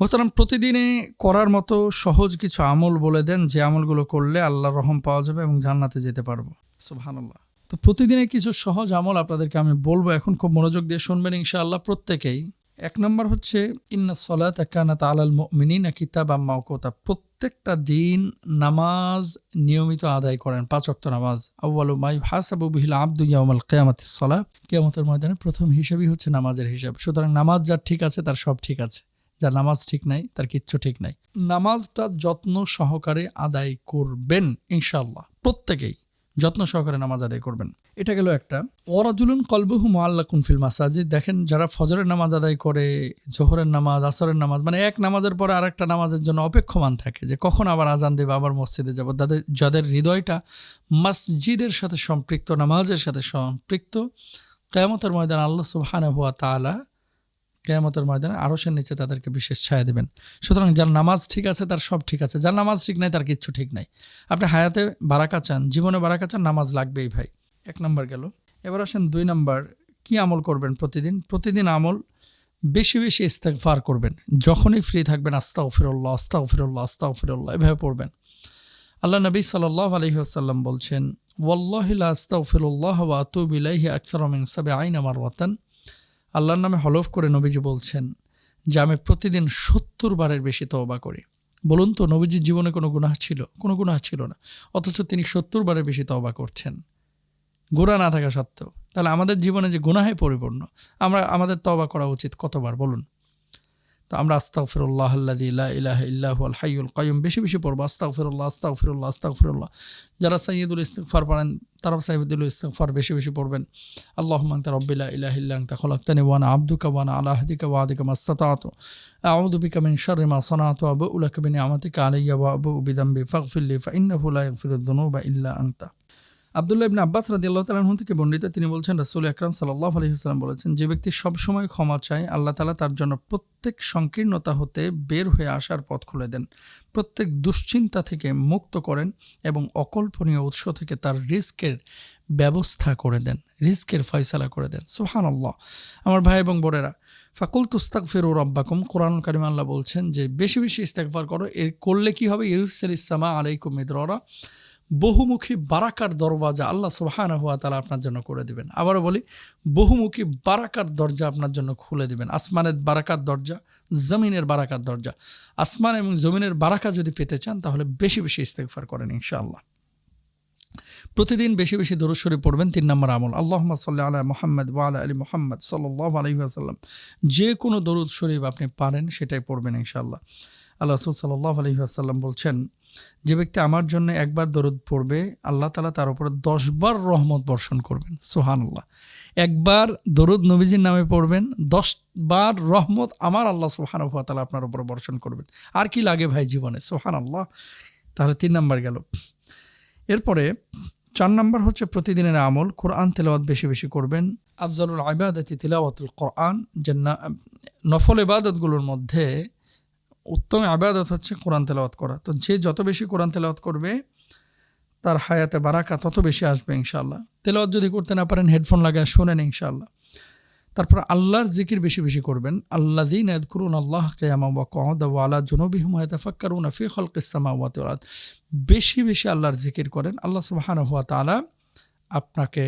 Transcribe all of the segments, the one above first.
মোহতারাম প্রতিদিনে করার মতো সহজ কিছু আমল বলে দেন যে আমলগুলো করলে আল্লাহর রহম পাওয়া যাবে এবং জান্নাতে যেতে পারব। সুবহানাল্লাহ। তো প্রতিদিনের কিছু সহজ আমল আপনাদেরকে আমি বলব, এখন খুব মনোযোগ দিয়ে শুনবেন ইনশাআল্লাহ প্রত্যেকেই। এক নম্বর হচ্ছে, ইন্না সলাত একানাত আলাল মিনিনা কিতাব আম্মাওকোতা প্রত্যেকটা দিন নামাজ নিয়মিত আদায় করেন, পাঁচ অক্ত নামাজ। আউ্বালু মাই হাসাবু বিহিল আব্দু ইয়াউমাল কিয়ামাত সলা কিয়ামতের ময়দানে প্রথম হিসাবই হচ্ছে নামাজের হিসাব। সুতরাং নামাজ যার ঠিক আছে, তার সব ঠিক আছে। যার নামাজ ঠিক নাই, তার কিচ্ছু ঠিক নাই। নামাজটা যত্ন সহকারে আদায় করবেন ইনশাল্লাহ প্রত্যেকেই যত্ন সহকারে নামাজ আদায় করবেন। এটা গেল একটা। ওরাজুলুন কলবহু মোয়াল্লাকুন ফিল মাসাজিদ। দেখেন, যারা ফজরের নামাজ আদায় করে, জোহরের নামাজ, আসরের নামাজ মানে এক নামাজের পরে আরেকটা নামাজের জন্য অপেক্ষমান থাকে যে কখন আবার আজান দেবে, আবার মসজিদে যাব। তাদের, যাদের হৃদয়টা মসজিদের সাথে সম্পৃক্ত, নামাজের সাথে সম্পৃক্ত, কেয়ামতের ময়দান আল্লাহ সুবহানাহু ওয়া তাআলা কেয়ামতের ময়দানে আরশের নিচে তাদেরকে বিশেষ ছায়া দেবেন। সুতরাং যার নামাজ ঠিক আছে, তার সব ঠিক আছে। যার নামাজ ঠিক নাই, তার কিচ্ছু ঠিক নাই। আপনি হায়াতে বারাকা চান, জীবনে বারাকা চান, নামাজ লাগবেই ভাই। এক নম্বর গেল। এবার আসেন দুই নম্বর, কি আমল করবেন প্রতিদিন? প্রতিদিন আমল বেশি বেশি ইস্তেকফার করবেন। যখনই ফ্রি থাকবেন আস্তা ফিরল্লাহ আস্তা ফিরল্লাহ আস্তা ফিরল্লাহ এভাবে পড়বেন। আল্লাহ নবী সাল্লাহ আলহি আসাল্লাম বলছেন ওয়াল্লাহিল্লা আস্তা ফিরল্লাহ ওয়া আতুবিলাহি আখতার মিন সাবে আইন আমার ওয়াতান আল্লাহর নামে হলফ করে নবীজি বলছেন যে আমি প্রতিদিন সত্তর বারের বেশি তওবা করি। বলুন তো, নবীজির জীবনে কোনো গুণাহ ছিল? কোনো গুণাহ ছিল না। অথচ তিনি সত্তর বারের বেশি তওবা করছেন। গোড়া না থাকা সত্ত্বেও। তাহলে আমাদের জীবনে যে গুনাহে পরিপূর্ণ, আমরা আমাদের তওবা করা উচিত কতবার? বলুন। তো আমরা আস্তাগফিরুল্লাহ আল্লাযী লা ইলাহা ইল্লাহু আল হাইয়ুল কাইয়ুম বেশি বেশি পড়বো আস্তাগফিরুল্লাহ আস্তাগফিরুল্লাহ আস্তাগফিরুল্লাহ যারা সাইয়্যিদুল ইস্তিগফার পড়েন তারা সাইয়্যিদুল ইস্তিগফার বেশি বেশি পড়বেন আল্লাহুম্মা আনতা রাব্বি লা ইলাহা ইল্লা আনতা খলাকতানি ওয়া আনা আবদুকা ওয়া আনা আলা আহদিকা ওয়া আদিকা মাস্তাতাতু আউযু বিকা মিন শাররি মা সানাতু ওয়া আবুউ লাকা বিনি'মাতিকা আলাইয়া ওয়া আবুউ বিযামবি ফাগফির লি ফা ইন্নাহু লা ইয়াগফিরুয যুনুবা ইল্লা আনতা আবদুল্লাহ ইবনে আব্বাস তাআলা আনহু থেকে বর্ণিত তিনি বলছেন, রাসূল আকরাম সাল্লাল্লাহু আলাইহি ওয়াসাল্লাম বলেছেন, যে ব্যক্তি সব সময় ক্ষমা চায়, আল্লাহ তালা তার জন্য প্রত্যেক সংকীর্ণতা হতে বের হয়ে আসার পথ খুলে দেন। প্রত্যেক দুশ্চিন্তা থেকে মুক্ত করেন এবং অকল্পনীয় উৎস থেকে তার রিস্কের ব্যবস্থা করে দেন, রিস্কের ফয়সালা করে দেন। সোহান আল্লাহ আমার ভাই এবং বোনেরা ফাকুল তুস্তাক ফেরু রব্বাকুম, কোরআন কারিম আল্লাহ বলছেন যে, বেশি বেশি ইস্তেকফার করো, এর করলে কি হবে? ইউসের ইসলামা আলাইকুম মিদ্ররা বহুমুখী বারাকার দরওয়াজা আল্লাহ সুবাহানা হুয়া তালা আপনার জন্য করে দিবেন। আবারও বলি, বহুমুখী বারাকার দরজা আপনার জন্য খুলে দিবেন। আসমানের বারাকার দরজা, জমিনের বারাকার দরজা। আসমান এবং জমিনের বারাকা যদি পেতে চান, তাহলে বেশি বেশি ইস্তেকফার করেন ইনশাআল্লাহ। প্রতিদিন বেশি বেশি দরুশ্বরী পড়বেন, তিন নম্বর আমল আল্লাহ সাল্লাহ আলা মোহাম্মদ ওয়ালা আলী মোহাম্মদ সাল্লাহ আলহিহাসাল্লাম যে কোনো দরুদ শরীফ আপনি পারেন, সেটাই পড়বেন ইনশাআল্লাহ। আল্লাহ রসুল সাল্লাহ আলহিহাসাল্লাম বলছেন, যে ব্যক্তি আমার জন্য একবার দরুদ পড়বে, আল্লাহ তালা তার উপরে দশবার রহমত বর্ষণ করবেন। সোহান আল্লাহ একবার দরুদ নবীজির নামে পড়বেন, দশবার রহমত আমার আল্লাহ সোহান তালা আপনার উপরে বর্ষণ করবেন। আর কি লাগে ভাই জীবনে? সোহান আল্লাহ তাহলে তিন নাম্বার গেল। এরপরে চার নাম্বার হচ্ছে প্রতিদিনের আমল, কোরআন তেলাওয়াত বেশি বেশি করবেন। আফজালুল আবাদতি তিলাওয়াতুল কোরআন যে নফল ইবাদতগুলোর মধ্যে উত্তম আবাদত হচ্ছে কোরআন তেলাওয়াত করা। তো যে যত বেশি কোরআন তেলাওয়াত করবে, তার হায়াতে বারাকা তত বেশি আসবে ইনশাল্লাহ তেলাওয়াত যদি করতে না পারেন, হেডফোন লাগায় শোনেন ইনশাল্লাহ তারপর আল্লাহর জিকির বেশি বেশি করবেন। আল্লাহ দিন করুন আল্লাহ কেয়ামা ওয়া কদ ওয়ালা জনবিহুম ইয়াতাফাক্কারুন ফি খালকিস সামাওয়াতি ওয়াল আরদ। বেশি বেশি আল্লাহর জিকির করেন। আল্লাহ সুবহানাহু ওয়া তাআলা আপনাকে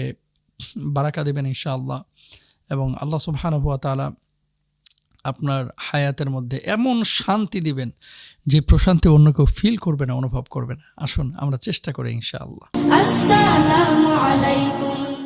বারাকা দেবেন ইনশাআল্লাহ। এবং আল্লাহ সুবহানাহু ওয়া তাআলা আপনার হায়াতের মধ্যে এমন শান্তি দিবেন যে প্রশান্তি অন্য কেউ ফিল করবে না, অনুভব করবে না। আসুন, আমরা চেষ্টা করি ইনশাআল্লাহ। আসসালামু আলাইকুম।